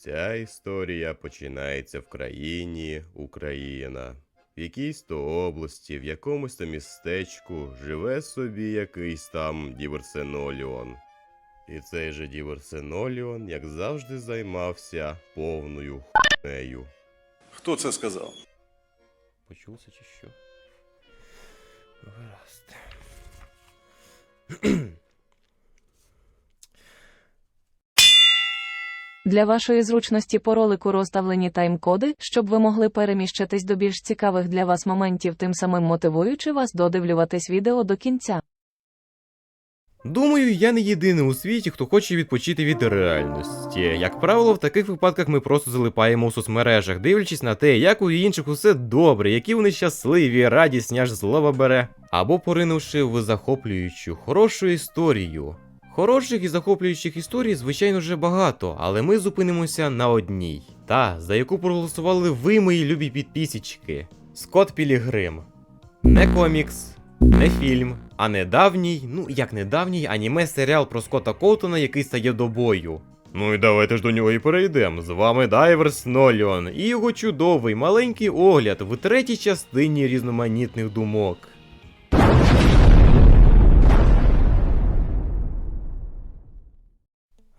Ця історія починається в країні Україна. В якійсь то області, в якомусь то містечку живе собі якийсь там Діверсеноліон. І цей же Діверсеноліон, як завжди, займався повною хуйнею. Хто це сказав? Почувся чи що? Гаразд. Для вашої зручності по ролику розставлені тайм-коди, щоб ви могли переміщатись до більш цікавих для вас моментів, тим самим мотивуючи вас додивлюватись відео до кінця. Думаю, я не єдиний у світі, хто хоче відпочити від реальності. Як правило, в таких випадках ми просто залипаємо у соцмережах, дивлячись на те, як у інших усе добре, які вони щасливі, радісні, аж злова бере. Або поринувши в захоплюючу, хорошу історію. Хороших і захоплюючих історій, звичайно, вже багато, але ми зупинимося на одній. Та, за яку проголосували ви, мої любі підписічки. Скотт Пілігрим. Не комікс, не фільм, а недавній, ну як недавній, аніме серіал про Скотта Коутона, який стає до бою. Ну і давайте ж до нього і перейдемо. З вами Дайверс Ноліон і його чудовий маленький огляд в третій частині різноманітних думок.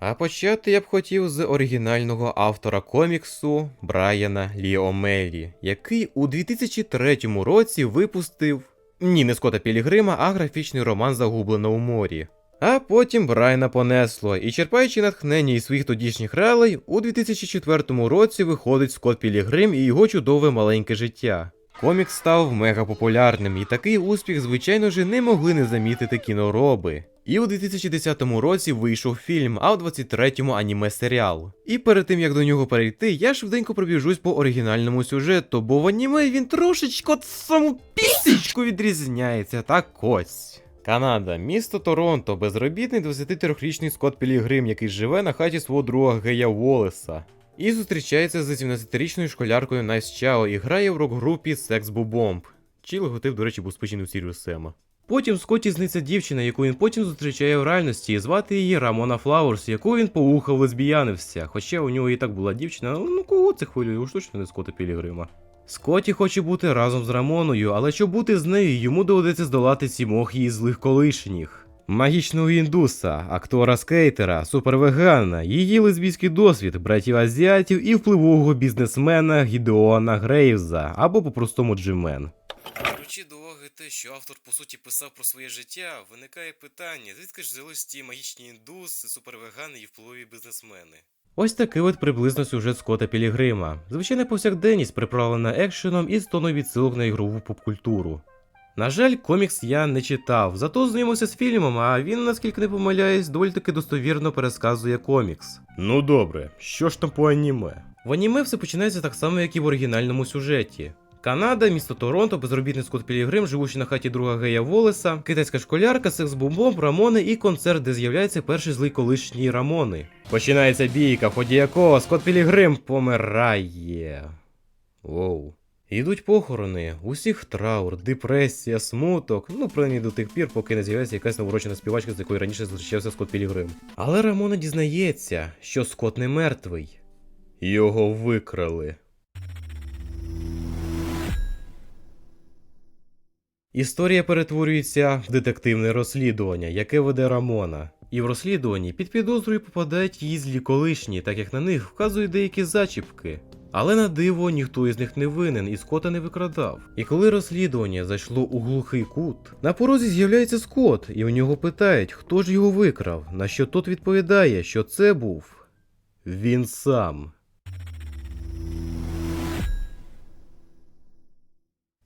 А почати я б хотів з оригінального автора коміксу Брайана Ліомелі, який у 2003 році випустив ні, не Скотта Пілігрима, а графічний роман Загублена у морі. А потім Брайана понесло, і черпаючи натхнення із своїх тодішніх реалей, у 2004 році виходить Скотт Пілігрим і його чудове маленьке життя. Комікс став мега популярним, і такий успіх, звичайно ж, не могли не замітити кінороби. І у 2010 році вийшов фільм, а у 23-му аніме серіал. І перед тим як до нього перейти, я швиденько пробіжусь по оригінальному сюжету, бо в аніме він трошечко саму пісечку відрізняється, так ось. Канада, місто Торонто, безробітний 23-річний Скотт Пілігрим, який живе на хаті свого друга Гея Волеса. І зустрічається з 17-річною школяркою Найс Чао і грає в рок-групі Sex Bomb. Чий логотип, до речі, був у Сіріус Сема. Потім Скотті сниться дівчина, яку він потім зустрічає в реальності, і звати її Рамона Флауерс, яку він поухав лесбіянився. Хоча у нього і так була дівчина, ну кого це хвилює, уж точно не Скотта Пілігрима. Скотті хоче бути разом з Рамоною, але щоб бути з нею, йому доведеться здолати сімох її злих колишніх. Магічного індуса, актора скейтера, супервегана, її лесбійський досвід, братів азіатів і впливового бізнесмена Гідеона Грейвза або по-простому Джимен. Беручи до уваги те, що автор по суті писав про своє життя, виникає питання, звідки ж взялись ті магічні індуси, супервегани і впливові бізнесмени. Ось такий от приблизно сюжет Скотта Пілігрима. Звичайна повсякденність приправлена екшеном і з тоною відсилок на ігрову попкультуру. На жаль, комікс я не читав, зато знайомився з фільмом, а він, наскільки не помиляюсь, доволі таки достовірно пересказує комікс. Ну добре, що ж там по аніме? В аніме все починається так само, як і в оригінальному сюжеті. Канада, місто Торонто, безробітний Скотт Пілігрим, живучи на хаті друга Гея Волеса, китайська школярка, секс-бомбом, Рамони і концерт, де з'являється перший злий колишній Рамони. Починається бійка, в ході якого Скотт Пілігрим помирає. Воу. Йдуть похорони, усіх траур, депресія, смуток, ну принаймні до тих пір, поки не з'являється якась новорочена співачка, з якою раніше зустрічався Скотт Пілігрим. Але Рамона дізнається, що Скотт не мертвий. Його викрали. Історія перетворюється в детективне розслідування, яке веде Рамона. І в розслідуванні під підозрою попадають її злі колишні, так як на них вказують деякі зачіпки. Але на диво ніхто із них не винен і Скота не викрадав. І коли розслідування зайшло у глухий кут, на порозі з'являється Скот, і у нього питають, хто ж його викрав, на що тот відповідає, що це був він сам.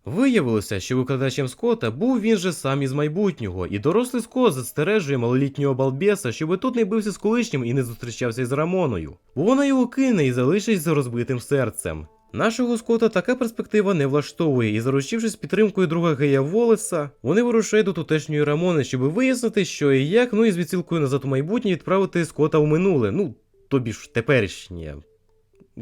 Виявилося, що викрадачем Скота був він же сам із майбутнього, і дорослий Скот застережує малолітнього балбеса, щоби тут не бився з колишнім і не зустрічався із Рамоною, бо вона його кине і залишить з розбитим серцем. Нашого Скота така перспектива не влаштовує, і заручившись підтримкою друга Гея Волеса, вони вирушають до тутешньої Рамони, щоб вияснити, що і як, ну і з відсилкою назад у майбутнє відправити Скота у минуле, ну тобі ж теперішнє.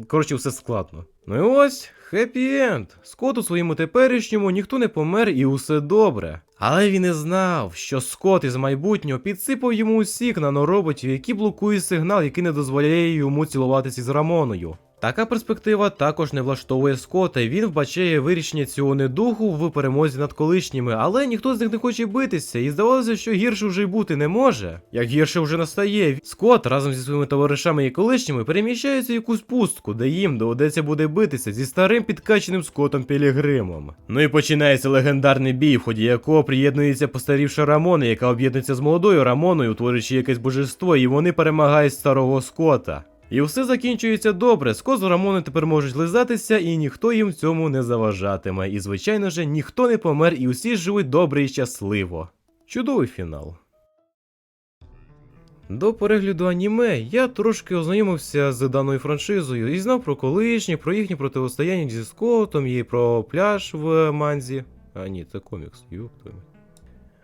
Коротше, все складно. Ну і ось хеппі енд. Скот у своєму теперішньому ніхто не помер і усе добре. Але він і знав, що Скот із майбутнього підсипав йому усіх нанороботів, які блокують сигнал, який не дозволяє йому цілуватися з Рамоною. Така перспектива також не влаштовує Скотта, і він вбачає вирішення цього недуху в перемозі над колишніми, але ніхто з них не хоче битися, і здавалося, що гірше вже й бути не може. Як гірше вже настає, Скотт разом зі своїми товаришами і колишніми переміщається в якусь пустку, де їм доведеться буде битися зі старим підкаченим Скоттом Пілігримом. Ну і починається легендарний бій, в ході якого приєднується постарівша Рамона, яка об'єднується з молодою Рамоною, утворюючи якесь божество, і вони перемагають старого Скотта. І все закінчується добре. З Рамоною тепер можуть лизатися, і ніхто їм в цьому не заважатиме. І звичайно ж, ніхто не помер, і усі живуть добре і щасливо. Чудовий фінал. До перегляду аніме я трошки ознайомився з даною франшизою і знав про колишніх, про їхнє протистояння зі Скоттом і про пляж в Манзі. А ні, це комікс, мать.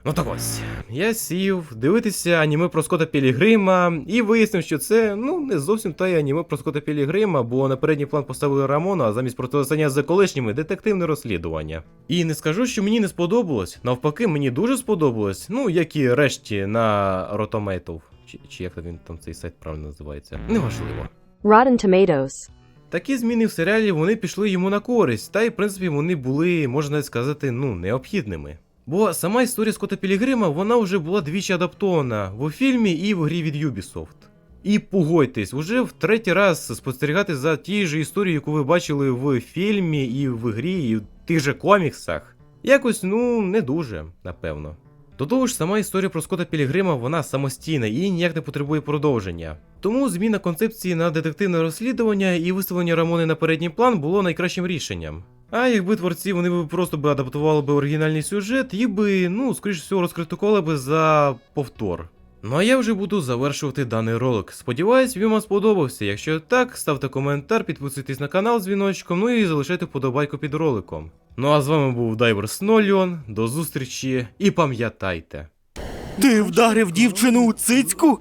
Ну так ось, я сів дивитися аніме про Скотта Пілігрима і вияснив, що це ну не зовсім те аніме про Скотта Пілігрима, бо на передній план поставили Рамона, а замість протистояння з колишніми детективне розслідування. І не скажу, що мені не сподобалось. Навпаки, мені дуже сподобалось. Ну, як і решті на Rotomato. Чи, чи як він там цей сайт правильно називається? Неважливо. Rotten Tomatoes. Такі зміни в серіалі вони пішли йому на користь, та й в принципі вони були, можна сказати, ну, необхідними. Бо сама історія Скотта Пілігрима вона вже була двічі адаптована в фільмі і в грі від Ubisoft. І погодьтесь, уже в третій раз спостерігати за тією ж історією, яку ви бачили в фільмі, і в грі, і в тих же коміксах. Якось, ну, не дуже, напевно. До того ж, сама історія про Скотта Пілігрима вона самостійна і ніяк не потребує продовження. Тому зміна концепції на детективне розслідування і виставлення Рамони на передній план було найкращим рішенням. А якби творці вони б просто би адаптували би оригінальний сюжет, їх би, ну, скоріш всього, розкритикували би за повтор. Ну а я вже буду завершувати даний ролик. Сподіваюсь, він вам сподобався. Якщо так, ставте коментар, підписуйтесь на канал з дзвіночком, ну і залишайте вподобайку під роликом. Ну а з вами був Дайвер Сноліон. До зустрічі і пам'ятайте. Ти вдарив дівчину у цицьку?